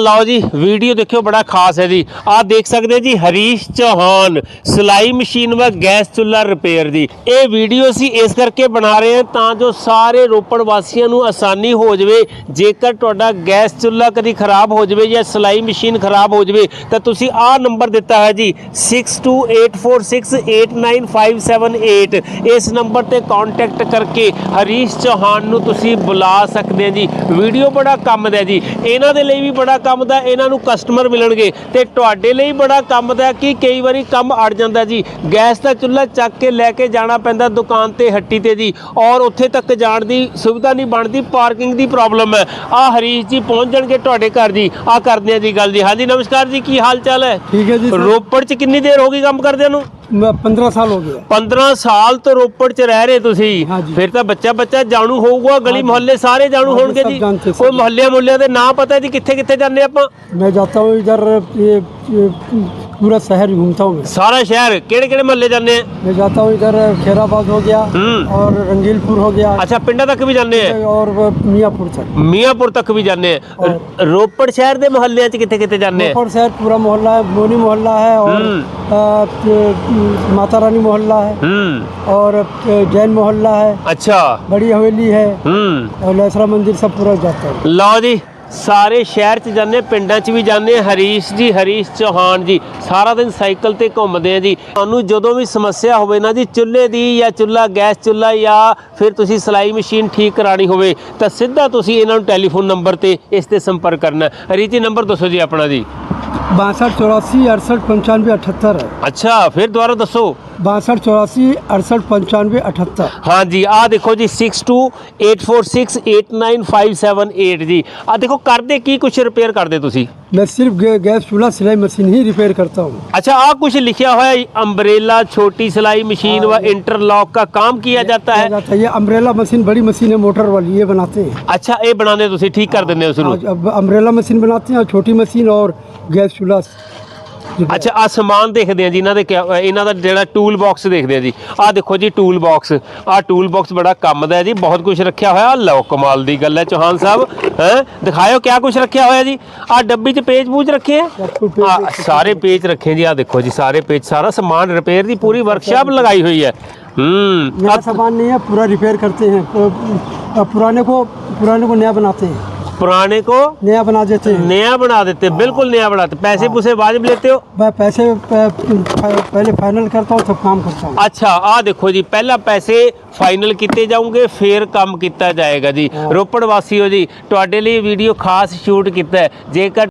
ਲਓ ਜੀ ਵੀਡੀਓ ਦੇਖਿਓ, ਬੜਾ ਖਾਸ ਹੈ ਜੀ। ਆਹ ਦੇਖ ਸਕਦੇ ਹੋ ਜੀ, ਹਰੀਸ਼ ਚੌਹਾਨ, ਸਿਲਾਈ ਮਸ਼ੀਨ ਵਾ, ਗੈਸ ਚੁੱਲ੍ਹਾ ਰਿਪੇਅਰ ਦੀ। ਇਹ ਵੀਡੀਓ ਅਸੀਂ ਇਸ ਕਰਕੇ ਬਣਾ ਰਹੇ ਹਾਂ ਤਾਂ ਜੋ ਸਾਰੇ ਰੋਪੜ ਵਾਸੀਆਂ ਨੂੰ ਆਸਾਨੀ ਹੋ ਜਾਵੇ। ਜੇਕਰ ਤੁਹਾਡਾ ਗੈਸ ਚੁੱਲ੍ਹਾ ਕਦੀ ਖਰਾਬ ਹੋ ਜਾਵੇ ਜਾਂ ਸਿਲਾਈ ਮਸ਼ੀਨ ਖਰਾਬ ਹੋ ਜਾਵੇ, ਤਾਂ ਤੁਸੀਂ ਆਹ ਨੰਬਰ ਦਿੱਤਾ ਹੈ ਜੀ 6284689578 ਇਸ ਨੰਬਰ ਤੇ ਕੰਟੈਕਟ ਕਰਕੇ ਹਰੀਸ਼ ਚੌਹਾਨ ਨੂੰ ਤੁਸੀਂ ਬੁਲਾ ਸਕਦੇ ਹੋ ਜੀ। ਵੀਡੀਓ ਬੜਾ ਕੰਮ ਦਾ ਜੀ। ਇਹਨਾਂ ਦੇ ਲਈ ਵੀ ਬੜਾ ਕੰਮ ਦਾ ਇਹਨਾਂ ਨੂੰ ਕਸਟਮਰ ਮਿਲਣਗੇ ਤੇ ਤੁਹਾਡੇ ਲਈ ਬੜਾ ਕੰਮ ਦਾ ਕਿ ਕਈ ਵਾਰੀ ਕੰਮ ਅੜ ਜਾਂਦਾ ਜੀ। ਗੈਸ ਦਾ ਚੁੱਲ੍ਹਾ ਚੱਕ ਕੇ ਲੈ ਕੇ ਜਾਣਾ ਪੈਂਦਾ ਦੁਕਾਨ ਤੇ ਹੱਟੀ ਤੇ ਜੀ ਔਰ ਉੱਥੇ ਤੱਕ ਜਾਣ ਦੀ ਸੁਵਿਧਾ ਨਹੀਂ ਬਣਦੀ ਪਾਰਕਿੰਗ ਦੀ ਪ੍ਰੋਬਲਮ ਹੈ। ਆ ਹਰੀਸ਼ ਜੀ ਪਹੁੰਚ ਜਾਣਗੇ ਤੁਹਾਡੇ ਘਰ ਜੀ। ਆ ਕਰਦੇ ਆ ਜੀ ਗੱਲ ਜੀ ਹਾਂਜੀ ਨਮਸਕਾਰ ਜੀ ਕੀ ਹਾਲ ਚਾਲ ਹੈ? ਠੀਕ ਹੈ ਜੀ ਰੋਪੜ ਚ ਕਿੰਨੀ ਦੇਰ ਹੋ ਗਈ ਕੰਮ ਕਰਦਿਆਂ ਨੂੰ? ਮੈਂ 15 ਸਾਲ ਹੋ ਗਏ 15 ਸਾਲ ਤੋਂ ਰੋਪੜ 'ਚ ਰਹਿ ਰਹੇ ਤੁਸੀਂ। ਫਿਰ ਤਾਂ ਬੱਚਾ ਬੱਚਾ ਜਾਣੂ ਹੋਊਗਾ ਗਲੀ ਮੁਹੱਲੇ ਸਾਰੇ ਜਾਣੂ ਹੋਣਗੇ ਜੀ। ਕੋਈ ਮੁਹੱਲਿਆਂ ਮੁਹੱਲਿਆਂ ਦੇ ਨਾਂ ਪਤਾ ਜੀ ਕਿੱਥੇ ਕਿੱਥੇ ਜਾਂਦੇ ਆਪਾਂ? ਮੈਂ ਜਾਂਦਾ ਹਾਂ ਇਧਰ पूरा शहर घूमता हूँ मैं ਸਾਰਾ ਸ਼ਹਿਰ ਕਿਹੜੇ ਕਿਹੜੇ ਮੁਹੱਲੇ ਜਾਂਦੇ ਆ मैं जाता हूँ इधर खेराबाद हो गया हम्म। और रंगीलपुर हो गया ਅੱਛਾ ਪਿੰਡਾਂ ਤੱਕ ਵੀ ਜਾਂਦੇ ਆ और वो मियाँपुर तक ਮੀਆਂਪੁਰ ਤੱਕ ਵੀ ਜਾਂਦੇ ਆ ਰ- ਰੋਪੜ ਸ਼ਹਿਰ ਦੇ ਮੁਹੱਲਿਆਂ 'ਚ ਕਿੱਥੇ ਕਿੱਥੇ ਜਾਂਦੇ ਆ रोपड़ शहर पूरा मोहल्ला है मोनी मोहल्ला है और हम्म। आ, ये, माता रानी मोहल्ला है ਹੂੰ और आ, जैन मोहल्ला है ਅੱਛਾ बड़ी हवेली है ਹੂੰ और लहसरा मंदिर सब पूरा जाता है ਲਓ ਜੀ ਸਾਰੇ ਸ਼ਹਿਰ 'ਚ ਜਾਂਦੇ ਪਿੰਡਾਂ 'ਚ ਵੀ ਜਾਂਦੇ ਹਰੀਸ਼ ਜੀ ਹਰੀਸ਼ ਚੌਹਾਨ ਜੀ ਸਾਰਾ ਦਿਨ ਸਾਈਕਲ ਤੇ ਘੁੰਮਦੇ ਆ ਜੀ। ਤੁਹਾਨੂੰ ਜਦੋਂ ਵੀ ਸਮੱਸਿਆ ਹੋਵੇ ਨਾ ਜੀ ਚੁੱਲ੍ਹੇ ਦੀ ਜਾਂ ਚੁੱਲ੍ਹਾ ਗੈਸ ਚੁੱਲ੍ਹਾ ਜਾਂ ਫਿਰ ਤੁਸੀਂ ਸਲਾਈ ਮਸ਼ੀਨ ਠੀਕ ਕਰਾਣੀ ਹੋਵੇ ਤਾਂ ਸਿੱਧਾ ਤੁਸੀਂ ਇਹਨਾਂ ਨੂੰ ਟੈਲੀਫੋਨ ਨੰਬਰ ਤੇ ਇਸ ਤੇ ਸੰਪਰਕ ਕਰਨਾ ਰੀਤੀ ਨੰਬਰ ਦੱਸੋ ਜੀ ਆਪਣਾ ਜੀ। 6284 6895 78 ਅੱਛਾ ਫਿਰ ਦੁਬਾਰਾ ਦੱਸੋ। बासठ चौरासी अड़सठ पंचानवे अठहत्तर ਹਾਂਜੀ ਆਹ ਦੇਖੋ ਜੀ 6284689578 ਜੀ ਆਹ ਦੇਖੋ ਕਰਦੇ ਕੀ ਕੁਝ ਰਿਪੇਅਰ ਕਰਦੇ ਤੁਸੀਂ मैं सिर्फ गे- गैस चूल्हा सिलाई मशीन ही रिपेयर करता हूँ अच्छा आ कुछ लिखा हुआ है अम्ब्रेला छोटी सिलाई मशीन व इंटरलॉक का काम किया जाता किया है जाता है ये अम्ब्रेला मशीन बड़ी मशीन है मोटर वाली ये बनाते हैं अच्छा ये बनाने ਤੁਸੀਂ ਠੀਕ ਕਰ ਦਿੰਦੇ ਹੋ ਉਸ ਨੂੰ आज अब अम्ब्रेला मशीन बनाते हैं और छोटी मशीन और गैस चूल्हा ਅੱਛਾ ਆ ਸਮਾਨ ਦੇਖਦੇ ਆ ਜੀ ਇਹਨਾਂ ਦੇ ਕਿਆ- ਇਹਨਾਂ ਦਾ ਜਿਹੜਾ ਟੂਲ ਬਾਕਸ ਦੇਖਦੇ ਆ ਜੀ ਆਹ ਦੇਖੋ ਜੀ ਟੂਲ ਬਾਕਸ ਆਹ ਟੂਲ ਬਾਕਸ ਬੜਾ ਕੰਮ ਦਾ ਹੈ ਜੀ ਬਹੁਤ ਕੁਝ ਰੱਖਿਆ ਹੋਇਆ ਲਓ ਕਮਾਲ ਦੀ ਗੱਲ ਹੈ ਚੌਹਾਨ ਸਾਹਿਬ ਹੈ ਦਿਖਾਇਓ ਕਿਆ ਕੁਝ ਰੱਖਿਆ ਹੋਇਆ ਜੀ ਆਹ ਡੱਬੀ 'ਚ ਪੇਜ ਪੂਜ ਰੱਖੇ ਆ सब कुछ पे- ਆ ਸਾਰੇ ਪੇਜ ਰੱਖੇ ਜੀ ਆ ਦੇਖੋ ਜੀ ਸਾਰੇ ਪੇਜ ਸਾਰਾ ਸਮਾਨ ਰਿਪੇਅਰ ਦੀ ਪੂਰੀ ਵਰਕਸ਼ਾਪ ਲਗਾਈ ਹੋਈ ਹੈ ਹੂੰ नया सामान नहीं है पूरा रिपेयर करते हैं तो पुराने को पुराने को नया बनाते हैं पुराने को नया बना देते हैं नया बना देते बिल्कुल नया बनाते पैसे पूसे वाजिब लेते हो मैं पैसे प- पहले फाइनल करता हूँ तब काम करता हूँ ਅੱਛਾ ਆਹ ਦੇਖੋ ਜੀ ਪਹਿਲਾਂ ਪੈਸੇ ਫਾਈਨਲ ਕੀਤੇ ਜਾਣਗੇ ਫੇਰ ਕੰਮ ਕੀਤਾ ਜਾਏਗਾ ਜੀ ਰੋਪੜ ਵਾਸੀਓ ਜੀ ਤੁਹਾਡੇ ਲਈ ਵੀਡੀਓ ਖਾਸ ਸ਼ੂਟ ਕੀਤਾ ਹੈ ਜੇਕਰ